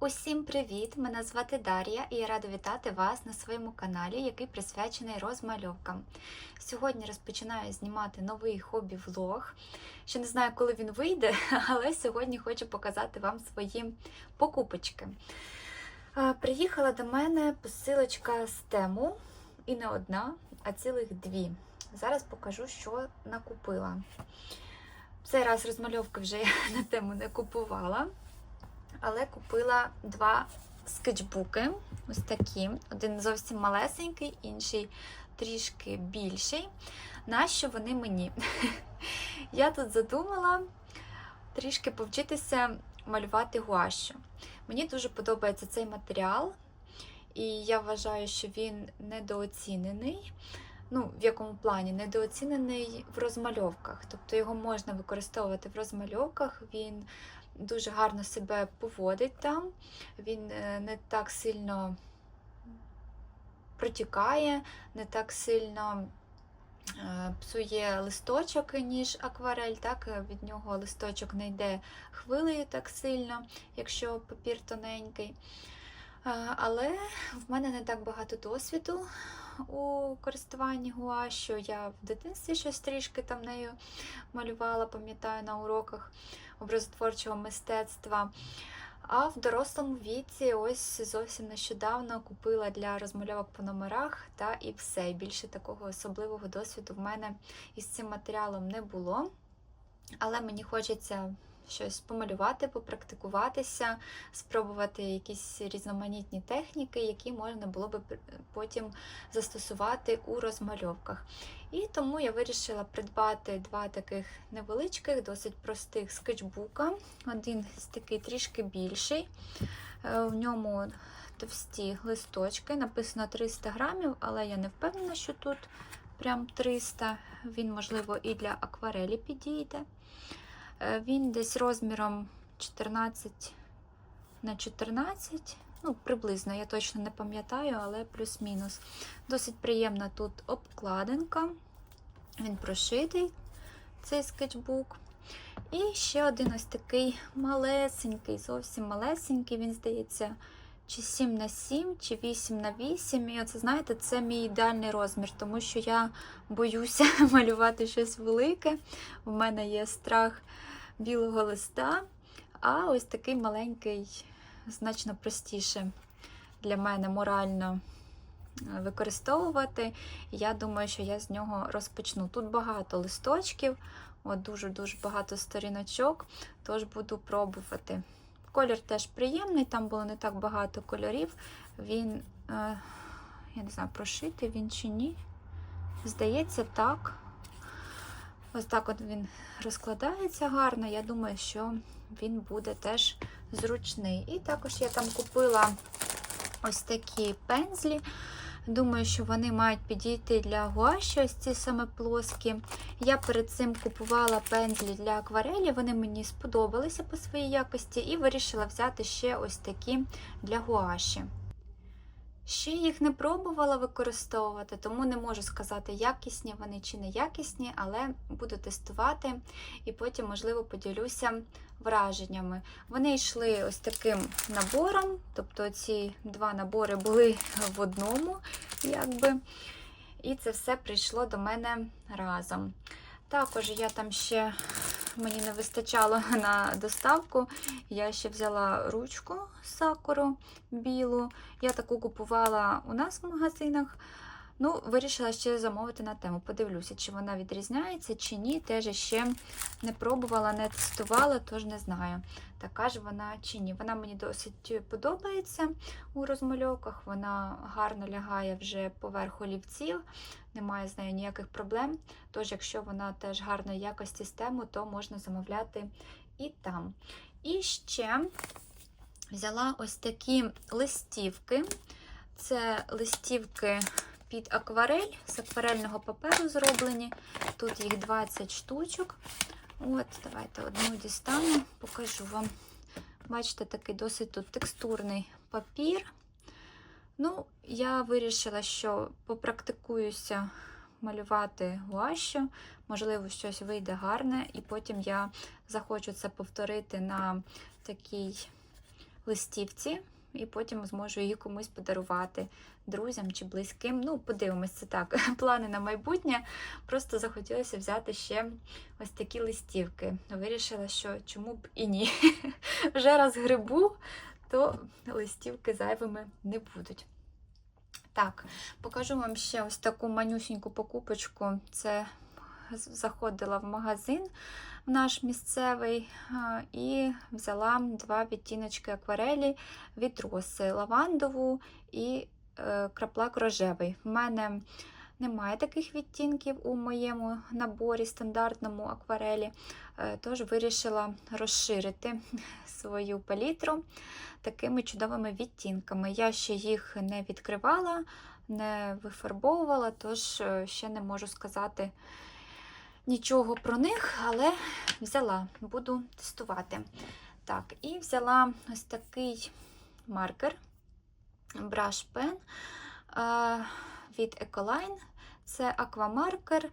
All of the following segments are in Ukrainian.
Усім привіт! Мене звати Дар'я і я рада вітати вас на своєму каналі, який присвячений розмальовкам. Сьогодні розпочинаю знімати новий хобі-влог. Ще не знаю, коли він вийде, але сьогодні хочу показати вам свої покупочки. Приїхала до мене посилочка з тему, і не одна, а цілих дві. Зараз покажу, що накупила. Цей раз розмальовки вже я на тему не купувала. Але купила два скетчбуки. Ось такі. Один зовсім малесенький, інший трішки більший. Нащо вони мені? Я тут задумала трішки повчитися малювати гуашю. Мені дуже подобається цей матеріал, і я вважаю, що він недооцінений. Ну, в якому плані недооцінений в розмальовках. Тобто його можна використовувати в розмальовках. Він дуже гарно себе поводить там, він е, не так сильно протікає, не так сильно е, псує листочок, ніж акварель. Так? Від нього листочок не йде хвилею так сильно, якщо папір тоненький. Е, Але в мене не так багато досвіду у користуванні гуашю. Я в дитинстві щось трішки там нею малювала, пам'ятаю, на уроках образотворчого мистецтва. А в дорослому віці, ось зовсім нещодавно купила для розмальовок по номерах, та і все. Більше такого особливого досвіду в мене із цим матеріалом не було. Але мені хочеться щось помалювати, попрактикуватися, спробувати якісь різноманітні техніки, які можна було би потім застосувати у розмальовках. І тому я вирішила придбати два таких невеличких, досить простих скетчбука. Один з такий трішки більший. Е, В ньому товсті листочки, написано 300 грамів, але я не впевнена, що тут прям 300. Він, можливо, і для акварелі підійде. Е, Він десь розміром 14 на 14. Ну, приблизно, я точно не пам'ятаю, але плюс-мінус. Досить приємна тут обкладинка. Він прошитий, цей скетчбук. І ще один ось такий малесенький, зовсім малесенький, він здається, чи 7 на 7, чи 8 на 8. І оце, знаєте, це мій ідеальний розмір, тому що я боюся малювати щось велике. У мене є страх білого листа, а ось такий маленький, значно простіше для мене морально е, використовувати. Я думаю, що я з нього розпочну. Тут багато листочків, дуже-дуже багато сторіночок, тож буду пробувати. Колір теж приємний, там було не так багато кольорів. Він, е, я не знаю, прошитий він чи ні. Здається, так. Ось так от він розкладається гарно. Я думаю, що він буде теж зручний. І також я там купила ось такі пензлі. Думаю, що вони мають підійти для гуаші, ось ці саме плоскі. Я перед цим купувала пензлі для акварелі, вони мені сподобалися по своїй якості, і вирішила взяти ще ось такі для гуаші. Ще їх не пробувала використовувати, тому не можу сказати, якісні вони чи не якісні, але буду тестувати і потім, можливо, поділюся враженнями. Вони йшли ось таким набором, тобто ці два набори були в одному, якби. І це все прийшло до мене разом. Також я там ще мені не вистачало на доставку. Я ще взяла ручку сакуру білу. Я таку купувала у нас в магазинах. Ну, вирішила ще замовити на тему. Подивлюся, чи вона відрізняється, чи ні. Теж ще не пробувала, не тестувала, тож не знаю, така ж вона чи ні. Вона мені досить подобається у розмальовках. Вона гарно лягає вже поверх олівців, немає з нею ніяких проблем. Тож, якщо вона теж гарної якості з тему, то можна замовляти і там. І ще взяла ось такі листівки. Це листівки під акварель, з акварельного паперу зроблені. Тут їх 20 штучок. От, давайте одну дістану, покажу вам. Бачите, такий досить тут текстурний папір. Ну, я вирішила, що попрактикуюся малювати гуашю, можливо, щось вийде гарне, і потім я захочу це повторити на такій листівці, і потім зможу її комусь подарувати друзям чи близьким. Ну, подивимось, це так. Плани на майбутнє. Просто захотілося взяти ще ось такі листівки. Вирішила, що чому б і ні. Вже раз грибу, то листівки зайвими не будуть. Так, покажу вам ще ось таку манюсіньку покупочку. Це заходила в магазин наш місцевий і взяла два відтіночки акварелі від роси лавандову і е, краплак рожевий. В мене немає таких відтінків у моєму наборі стандартному акварелі, е, тож вирішила розширити свою палітру такими чудовими відтінками. Я ще їх не відкривала, не вифарбовувала, тож е, ще не можу сказати нічого про них, але взяла, буду тестувати. Так, і взяла ось такий маркер Brush Pen е, від Ecoline. Це аквамаркер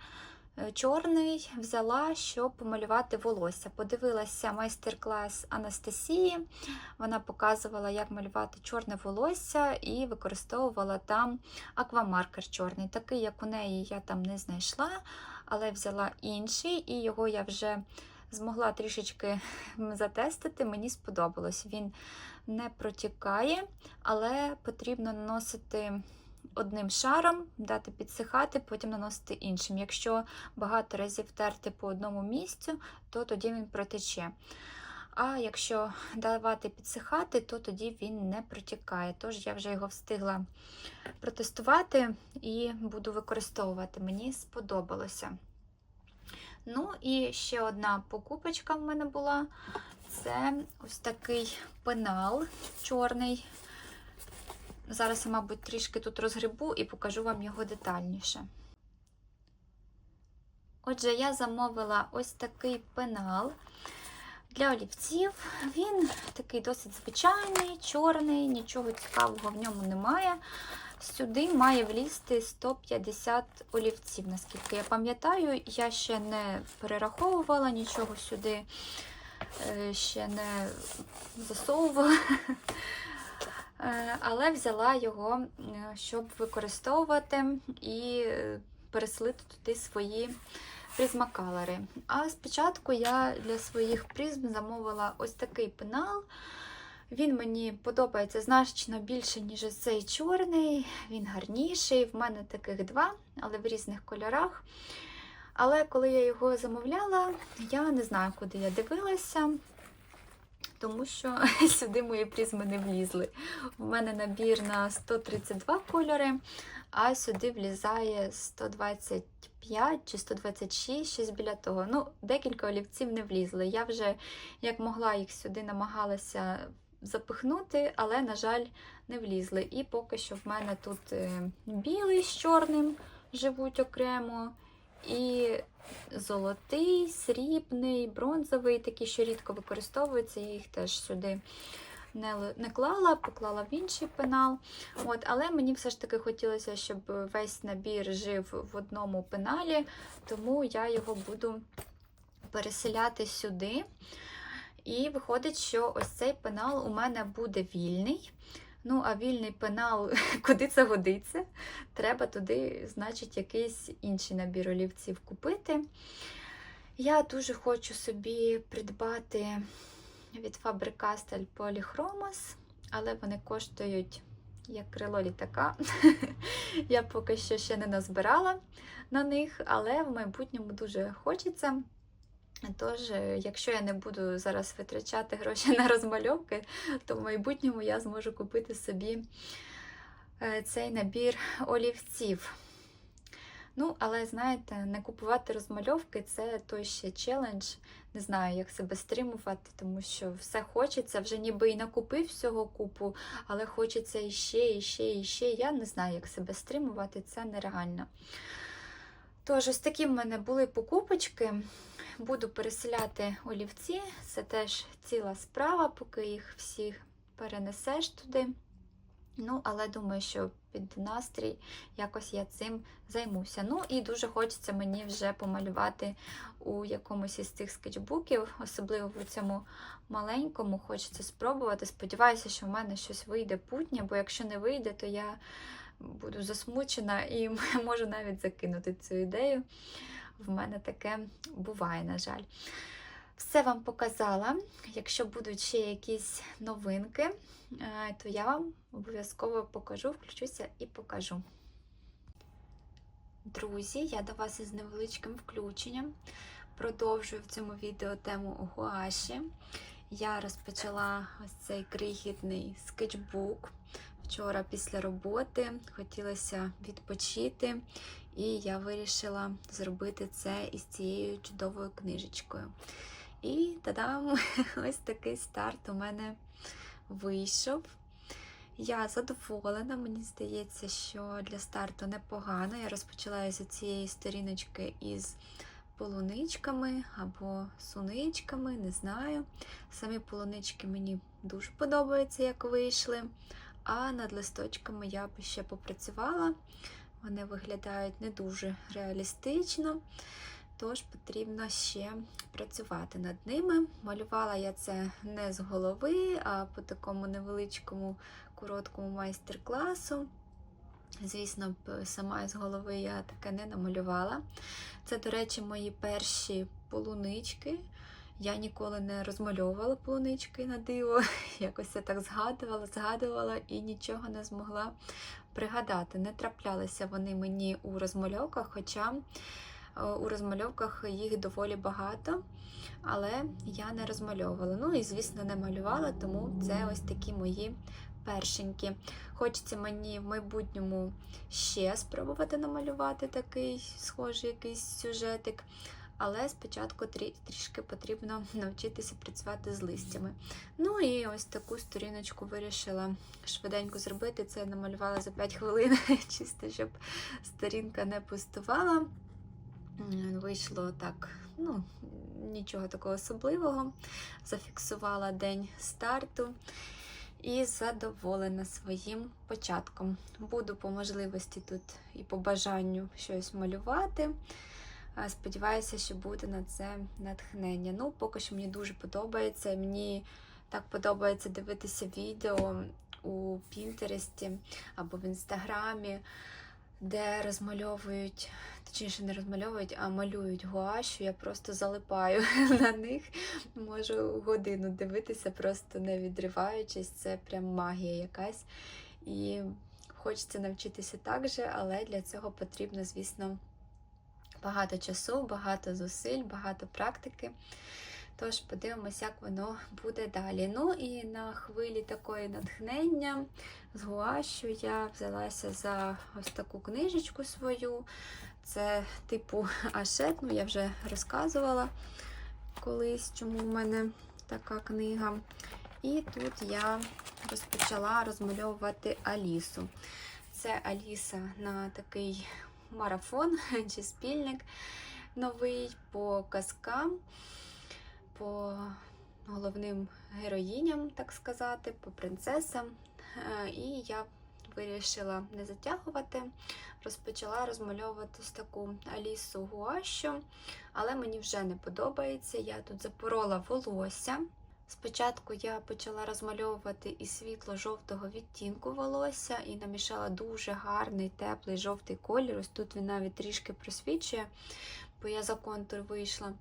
е, чорний взяла, щоб помалювати волосся. Подивилася майстер-клас Анастасії. Вона показувала, як малювати чорне волосся, і використовувала там аквамаркер чорний. Такий, як у неї, я там не знайшла, але взяла інший, і його я вже змогла трішечки затестити. Мені сподобалось. Він не протікає, але потрібно наносити одним шаром, дати підсихати, потім наносити іншим. Якщо багато разів терти по одному місцю, то тоді він протече. А якщо давати підсихати, то тоді він не протікає. Тож я вже його встигла протестувати і буду використовувати. Мені сподобалося. Ну, і ще одна покупочка в мене була. Це ось такий пенал чорний. Зараз я, мабуть, трішки тут розгребу і покажу вам його детальніше. Отже, я замовила ось такий пенал для олівців. Він такий досить звичайний, чорний, нічого цікавого в ньому немає. Сюди має влізти 150 олівців, наскільки я пам'ятаю, я ще не перераховувала нічого сюди, е, ще не засовувала. Е, але взяла його, е, щоб використовувати і переслити туди свої призмакалери. А спочатку я для своїх призм замовила ось такий пенал. Він мені подобається значно більше, ніж цей чорний, він гарніший. В мене таких два, але в різних кольорах. Але коли я його замовляла, я не знаю, куди я дивилася тому що сюди мої призми не влізли. У мене набір на 132 кольори, а сюди влізає 125 чи 126, щось біля того. Ну, Декілька олівців не влізли. Я вже як могла їх сюди намагалася запихнути, але, на жаль, не влізли. І поки що в мене тут е, білий з чорним живуть окремо. І золотий, срібний, бронзовий, такі, що рідко використовуються, я їх теж сюди не не клала, поклала в інший пенал. От, Але мені все ж таки хотілося, щоб весь набір жив в одному пеналі, тому я його буду переселяти сюди. І виходить, що ось цей пенал у мене буде вільний. Ну, а вільний пенал, куди це годиться, треба туди, значить, якийсь інший набір олівців купити. Я дуже хочу собі придбати від Faber-Castell Polychromos, але вони коштують як крило літака. Я поки що ще не назбирала на них, але в майбутньому дуже хочеться. Тож, е, якщо я не буду зараз витрачати гроші на розмальовки, то в майбутньому я зможу купити собі е, цей набір олівців. Ну, але, знаєте, не купувати розмальовки це той ще челендж. Не знаю, як себе стримувати, тому що все хочеться, вже ніби і накупив всього купу, але хочеться іще, іще, іще. Я не знаю, як себе стримувати, це нереально. Тож, ось такі в мене були покупочки. Буду переселяти олівці, це теж ціла справа, поки їх всіх перенесеш туди. Ну, але думаю, що під настрій якось я цим займуся. Ну і дуже хочеться мені вже помалювати у якомусь із цих скетчбуків, особливо в цьому маленькому, хочеться спробувати. Сподіваюся, що в мене щось вийде путнє, бо якщо не вийде, то я буду засмучена і можу навіть закинути цю ідею. В мене таке буває, на жаль. Все вам показала. Якщо будуть ще якісь новинки, е, то я вам обов'язково покажу, включуся і покажу. Друзі, я до вас із невеличким включенням. Продовжую в цьому відео тему гуаші. Я розпочала ось цей крихітний скетчбук. Вчора після роботи хотілося відпочити, і я вирішила зробити це із цією чудовою книжечкою. І тадам, ось такий старт у мене вийшов. Я задоволена, мені здається, що для старту непогано. Я розпочала з цієї сторіночки із полуничками або суничками, не знаю. Самі полунички мені дуже подобаються, як вийшли. А над листочками я б ще попрацювала. Вони виглядають не дуже реалістично, тож потрібно ще працювати над ними. Малювала я це не з голови, а по такому невеличкому короткому майстер-класу. Звісно, сама з голови я таке не намалювала. Це, до речі, мої перші полунички. Я ніколи не розмальовувала полунички на диво. Якось я так згадувала, згадувала і нічого не змогла пригадати. Не траплялися вони мені у розмальовках, хоча у розмальовках їх доволі багато, але я не розмальовувала. Ну і, звісно, не малювала, тому це ось такі мої першенькі. Хочеться мені в майбутньому ще спробувати намалювати такий схожий якийсь сюжетик. Але спочатку трі, трішки потрібно навчитися працювати з листями. Ну і ось таку сторіночку вирішила швиденько зробити. Це я намалювала за 5 хвилин, чисто щоб сторінка не пустувала. Вийшло так, ну, нічого такого особливого. Зафіксувала день старту і задоволена своїм початком. Буду по можливості тут і по бажанню щось малювати. Сподіваюся, що буде на це натхнення. Ну, поки що мені дуже подобається. Мені так подобається дивитися відео у Пінтересті або в Інстаграмі, де розмальовують, точніше, не розмальовують, а малюють гуашу. Я просто залипаю на них. Можу годину дивитися, просто не відриваючись. Це прям магія якась. І хочеться навчитися так же, але для цього потрібно, звісно, багато часу, багато зусиль, багато практики. Тож подивимось, як воно буде далі. Ну і на хвилі такої натхнення з гуашу я взялася за ось таку книжечку свою. Це типу Ашет, ну я вже розказувала колись, чому в мене така книга. І тут я розпочала розмальовувати Алісу. Це Аліса на такий марафон чи спільник новий по казкам, по головним героїням, так сказати, по принцесам. Е, і я вирішила не затягувати, розпочала розмальовувати ось таку Алісу Гуашу, але мені вже не подобається. Я тут запорола волосся. Спочатку я почала розмальовувати із світло-жовтого відтінку волосся і намішала дуже гарний теплий жовтий колір. Ось тут він навіть трішки просвічує, бо я за контур вийшла.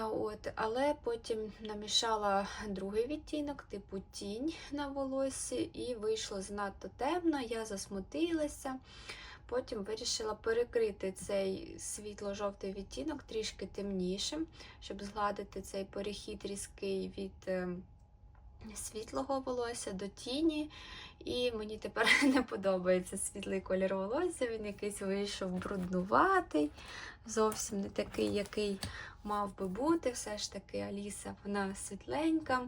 От, Але потім намішала другий відтінок, типу тінь на волосі, і вийшло занадто темно, я засмутилася. Потім вирішила перекрити цей світло-жовтий відтінок трішки темнішим, щоб згладити цей перехід різкий від е, світлого волосся до тіні. І мені тепер не подобається світлий колір волосся, він якийсь вийшов бруднуватий, зовсім не такий, який мав би бути. Все ж таки Аліса, вона світленька.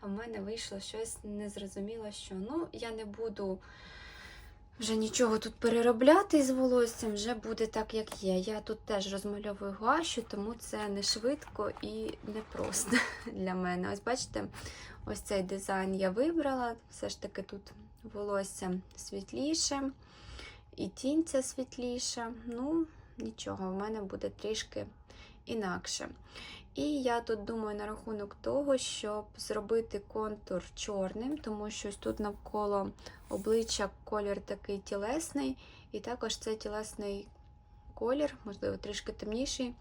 А в мене вийшло щось незрозуміло, що ну, я не буду вже нічого тут переробляти з волоссям, вже буде так, як є. Я тут теж розмальовую гуашю, тому це не швидко і не просто для мене. Ось бачите, ось цей дизайн я вибрала. Все ж таки тут волосся світліше, і тінь ця світліша. Ну, нічого, в мене буде трішки інакше. І я тут думаю на рахунок того, щоб зробити контур чорним, тому що тут навколо обличчя колір такий тілесний, і також цей тілесний колір, можливо, трішки темніший,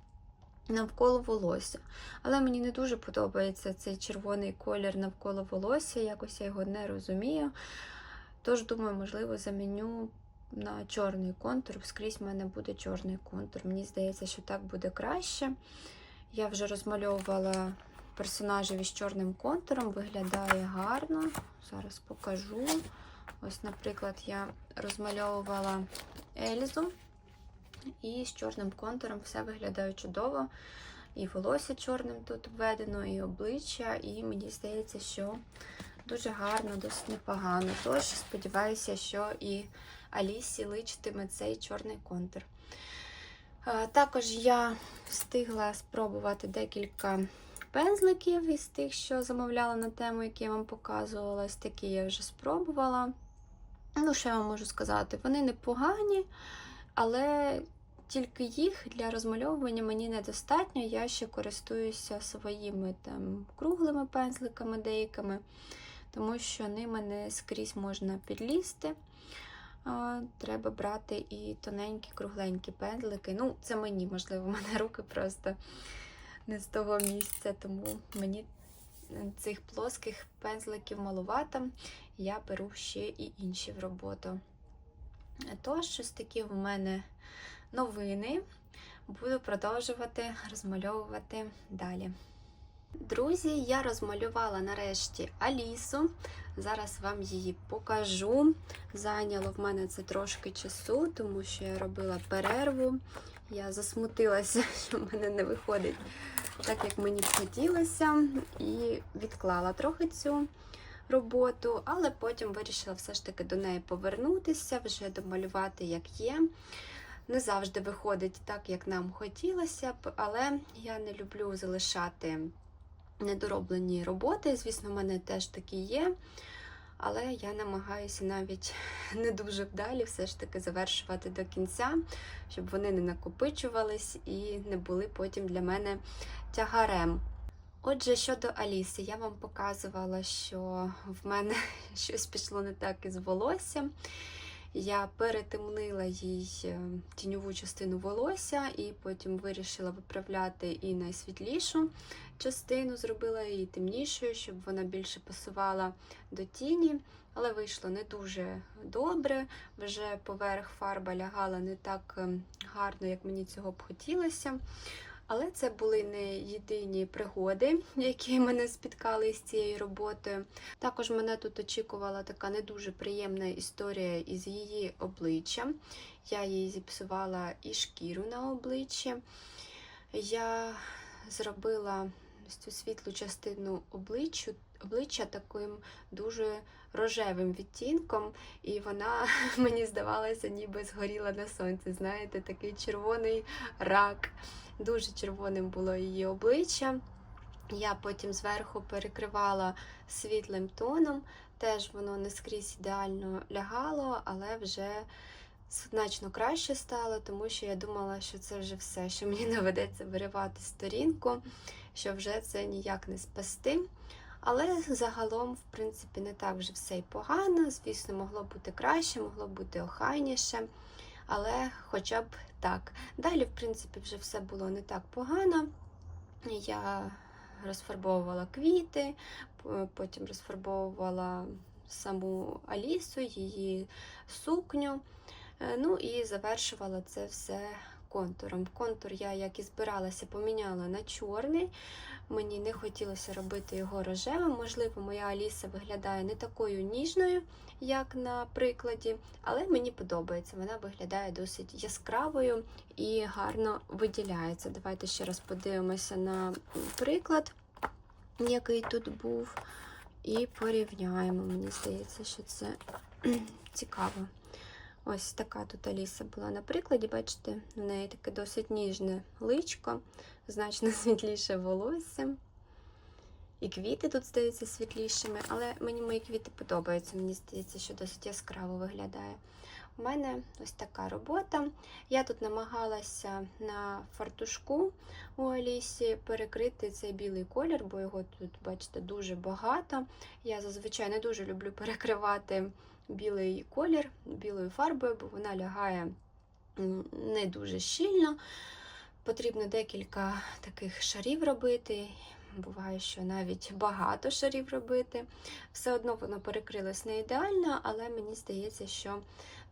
навколо волосся. Але мені не дуже подобається цей червоний колір навколо волосся, якось я його не розумію. Тож, думаю, можливо, заміню на чорний контур. Скрізь в мене буде чорний контур. Мені здається, що так буде краще. Я вже розмальовувала персонажів із чорним контуром, виглядає гарно. Зараз покажу. Ось, наприклад, я розмальовувала Ельзу, і з чорним контуром все виглядає чудово. І волосся чорним тут обведено, і обличчя, і мені здається, що дуже гарно, досить непогано. Тож сподіваюся, що і Алісі личитиме цей чорний контур. Також я встигла спробувати декілька пензликів із тих, що замовляла на тему, які я вам показувала. Ось такі я вже спробувала. Ну, що я вам можу сказати? Вони непогані, але тільки їх для розмальовування мені недостатньо. Я ще користуюся своїми там круглими пензликами деякими, тому що ними не скрізь можна підлізти. Треба брати і тоненькі, кругленькі пензлики. Ну, це мені, можливо, в мене руки просто не з того місця, тому мені цих плоских пензликів малувато. Я беру ще і інші в роботу. Тож, щось такі в мене новини. Буду продовжувати розмальовувати далі. Друзі, я розмалювала нарешті Алісу. Зараз вам її покажу. Зайняло в мене це трошки часу, тому що я робила перерву. Я засмутилася, що в мене не виходить так, як мені б хотілося, і відклала трохи цю роботу, але потім вирішила все ж таки до неї повернутися, вже домалювати, як є. Не завжди виходить так, як нам хотілося б, але я не люблю залишати недороблені роботи. Звісно, в мене теж такі є. Але я намагаюся навіть не дуже вдалі все ж таки завершувати до кінця, щоб вони не накопичувались і не були потім для мене тягарем. Отже, щодо Аліси, я вам показувала, що в мене щось пішло не так із волоссям. Я перетемнила їй е, тіньову частину волосся, і потім вирішила виправляти і найсвітлішу частину, зробила її темнішою, щоб вона більше пасувала до тіні. Але вийшло не дуже добре. Вже поверх фарба лягала не так ем, гарно, як мені цього б хотілося. Але це були не єдині пригоди, які мене спіткали з цією роботою. Також мене тут очікувала така не дуже приємна історія із її обличчям. Я їй зіпсувала і шкіру на обличчі. Я зробила цю світлу частину обличчя, обличчя таким дуже рожевим відтінком, і вона мені здавалася, ніби згоріла на сонці. Знаєте, такий червоний рак. Дуже червоним було її обличчя. Я потім зверху перекривала світлим тоном, теж воно не скрізь ідеально лягало, але вже значно краще стало, тому що я думала, що це вже все, що мені доведеться виривати сторінку, що вже це ніяк не спасти. Але загалом, в принципі, не так вже все й погано. Звісно, могло бути краще, могло бути охайніше. Але хоча б так. Далі, в принципі, вже все було не так погано. Я розфарбовувала квіти, потім розфарбовувала саму Алісу, її сукню. Ну і завершувала це все контуром. Контур я, як і збиралася, поміняла на чорний. Мені не хотілося робити його рожевим. Можливо, моя Аліса виглядає не такою ніжною, як на прикладі, але мені подобається. Вона виглядає досить яскравою і гарно виділяється. Давайте ще раз подивимося на приклад, який тут був, і порівняємо. Мені здається, що це цікаво Ось така тут Аліса була на прикладі, бачите, в неї таке досить ніжне личко, значно світліше волосся. І квіти тут здаються світлішими, але мені мої квіти подобаються. Мені здається, що досить яскраво виглядає. У мене ось така робота. Я тут намагалася на фартушку у Алісі перекрити цей білий колір, бо його тут, бачите, дуже багато. Я зазвичай не дуже люблю перекривати білий колір білою фарбою, бо вона лягає не дуже щільно. Потрібно декілька таких шарів робити. Буває, що навіть багато шарів робити. Все одно воно перекрилось не ідеально, але мені здається, що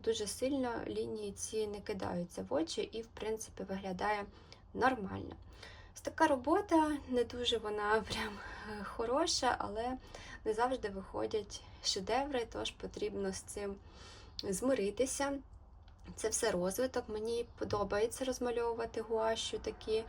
дуже сильно лінії ці не кидаються в очі і, в принципі, виглядає нормально. Ось така робота, не дуже вона прям е, хороша, але не завжди виходять шедеври, тож потрібно з цим змиритися. Це все розвиток. Мені подобається розмальовувати гуашю такі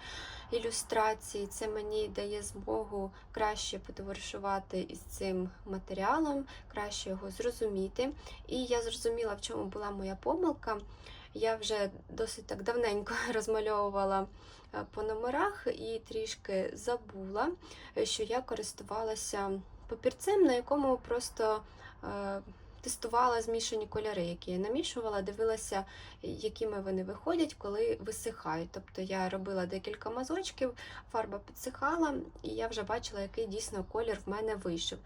ілюстрації. Це мені дає змогу краще потоваришувати із цим матеріалом, краще його зрозуміти. І я зрозуміла, в чому була моя помилка. Я вже досить так давненько розмальовувала е, по номерах і трішки забула, е, що я користувалася папірцем, на якому просто е, тестувала змішані кольори, які я намішувала, дивилася, якими вони виходять, коли висихають. Тобто я робила декілька мазочків, фарба підсихала, і я вже бачила, який дійсно колір в мене вийшов.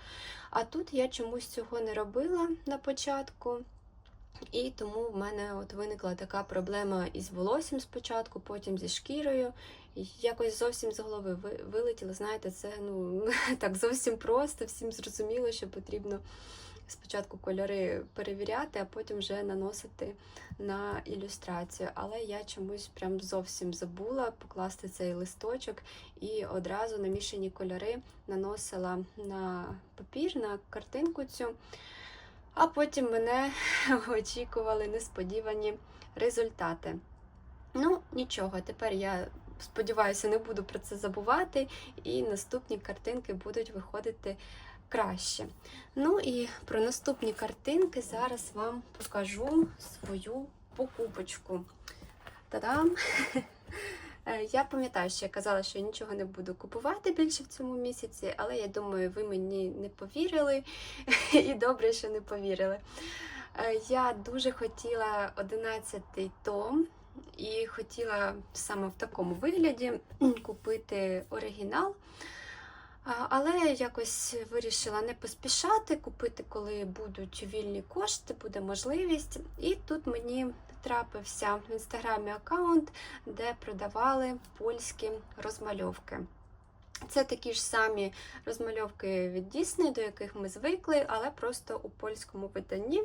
А тут я чомусь цього не робила на початку. І тому в мене от виникла така проблема із волоссям спочатку, потім зі шкірою. Якось зовсім з голови ви- вилетіло. Знаєте, це ну так зовсім просто, всім зрозуміло, що потрібно спочатку кольори перевіряти, а потім вже наносити на ілюстрацію. Але я чомусь прям зовсім забула покласти цей листочок і одразу намішані кольори наносила на папір, на картинку цю. А потім мене очікували несподівані результати. Ну, нічого, тепер я сподіваюся, не буду про це забувати, і наступні картинки будуть виходити краще. Ну і про наступні картинки зараз вам покажу свою покупочку. Та-дам! Е, Я пам'ятаю, що я казала, що я нічого не буду купувати більше в цьому місяці, але я думаю, ви мені не повірили, і добре, що не повірили. Е, Я дуже хотіла 11-й том і хотіла саме в такому вигляді купити оригінал. Але якось вирішила не поспішати, купити, коли будуть вільні кошти, буде можливість. І тут мені трапився в інстаграмі аккаунт, де продавали польські розмальовки. Це такі ж самі розмальовки від Disney, до яких ми звикли, але просто у польському виданні.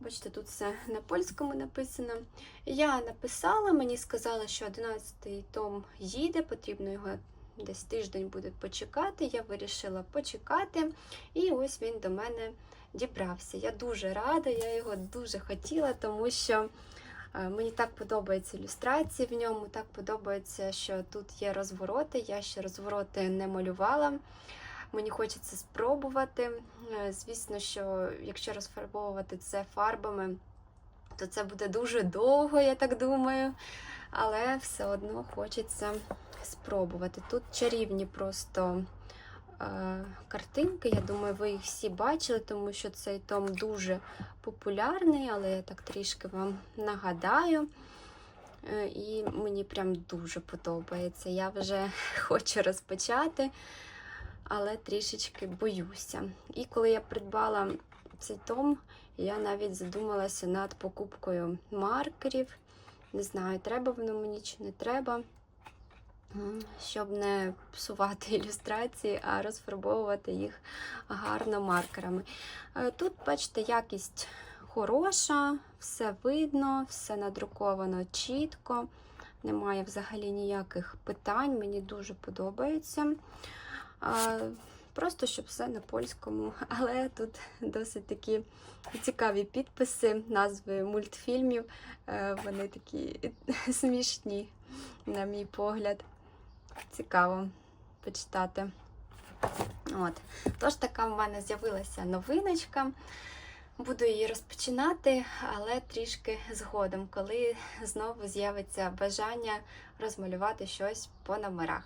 Бачите, тут все на польському написано. Я написала, мені сказали, що 11-й том їде, потрібно його десь тиждень буде почекати. Я вирішила почекати, і ось він до мене дібрався. Я дуже рада, я його дуже хотіла, тому що е, мені так подобаються ілюстрації в ньому, так подобається, що тут є розвороти. Я ще розвороти не малювала. Мені хочеться спробувати. Е, Звісно, що якщо розфарбовувати це фарбами, то це буде дуже довго, я так думаю. Але все одно хочеться спробувати. Тут чарівні просто картинки. Я думаю, ви їх всі бачили, тому що цей том дуже популярний, але я так трішки вам нагадаю. Е, І мені прям дуже подобається. Я вже хочу розпочати, але трішечки боюся. І коли я придбала цей том, я навіть задумалася над покупкою маркерів. Не знаю, треба воно мені чи не треба. Щоб не псувати ілюстрації, а розфарбовувати їх гарно маркерами. Е, Тут, бачите, якість хороша, все видно, все надруковано чітко. Немає взагалі ніяких питань, мені дуже подобається. Просто щоб все на польському, але тут досить такі цікаві підписи, назви мультфільмів. Е, Вони такі смішні, на мій погляд. Цікаво почитати. От. Тож така в мене з'явилася новиночка. Буду її розпочинати, але трішки згодом, коли знову з'явиться бажання розмалювати щось по номерах.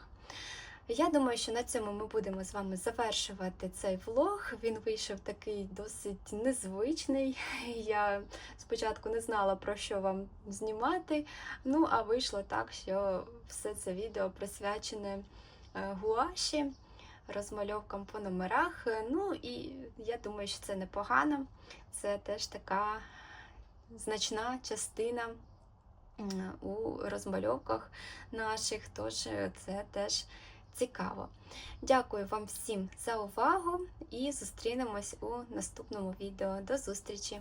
Я думаю, що на цьому ми будемо з вами завершувати цей влог. Він вийшов такий досить незвичний. Я спочатку не знала про що вам знімати. Ну, а вийшло так, що все це відео присвячене е, гуаші, розмальовкам по номерах. Ну і я думаю, що це непогано. Це теж така значна частина у розмальовках наших, тож е, це теж цікаво. Дякую вам всім за увагу і зустрінемось у наступному відео. До зустрічі!